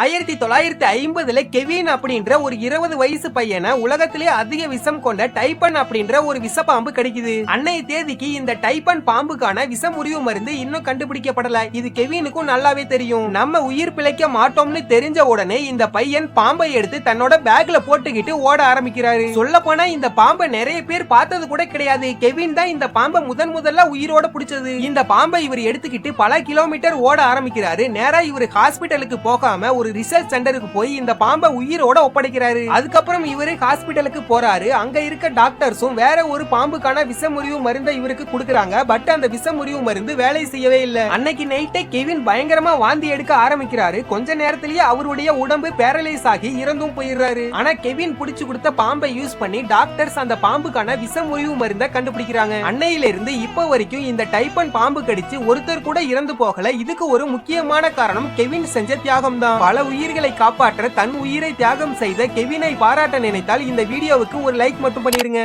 ஆயிரத்தி தொள்ளாயிரத்தி ஐம்பதுல கெவின் அப்படின்ற ஒரு இருபது வயசு பையனை உலகத்திலே அதிக விஷம் கொண்ட டைப்பன் அப்படின்ற ஒரு விஷப்பாம்பு கிடைக்குது. அன்னைய தேதிக்கு இந்த டைப்பன் பாம்புக்கான விஷமுறிவு மருந்து இன்னும் கண்டுபிடிக்கப்படல. இது கெவினுக்கும் நல்லாவே தெரியும். நம்ம உயிர் பிழைக்க மாட்டோம்னு தெரிஞ்ச உடனே இந்த பையன் பாம்பை எடுத்து தன்னோட பேக்ல போட்டுக்கிட்டு ஓட ஆரம்பிக்கிறாரு. சொல்ல போனா இந்த பாம்பை நிறைய பேர் பார்த்தது கூட கிடையாது. கெவின் தான் இந்த பாம்பை முதன் முதல்ல உயிரோட பிடிச்சது. இந்த பாம்பை இவர் எடுத்துக்கிட்டு பல கிலோமீட்டர் ஓட ஆரம்பிக்கிறாரு. நேரா இவர் ஹாஸ்பிட்டலுக்கு போகாம ஒரு ரிசர்ச் சென்டருக்கு போய் இந்த பாம்பை உயிரோட ஒப்படைக்கிறாரு. அதுக்கப்புறம் இவரு ஹாஸ்பிட்டலுக்கு போறாரு. அங்க இருக்க டாக்டர்ஸும் வேற ஒரு பாம்புக்கான விஷமுறிவு மருந்தை இவருக்கு கொடுக்கறாங்க. பட் அந்த விஷமுறிவு மருந்து வேலை செய்யவே இல்ல. அன்னைக்கு நைட்டே கெவின் பயங்கரமா வாந்தி எடுக்க ஆரம்பிக்கிறாரு. கொஞ்ச நேரத்திலேயே அவருடைய உடம்பு பேரலைஸ் ஆகி இறந்தும் போயிடுறாரு. ஆனா கெவின் புடிச்சு கொடுத்த பாம்பை யூஸ் பண்ணி டாக்டர்ஸ் அந்த பாம்புக்கான விஷமுறிவு மருந்தை கண்டுபிடிக்கிறாங்க. அன்னையில இருந்து இப்போ வரைக்கும் இந்த டைப்பன் பாம்பு கடிச்சு ஒருத்தர் கூட இறந்து போகல. இதுக்கு ஒரு முக்கியமான காரணம் கெவின் செஞ்ச தியாகம் தான் பல உயிர்களை காப்பாற்ற தன் உயிரை தியாகம் செய்த கெவினை பாராட்ட நினைத்தால் இந்த வீடியோவுக்கு ஒரு லைக் மட்டும் பண்ணிருங்க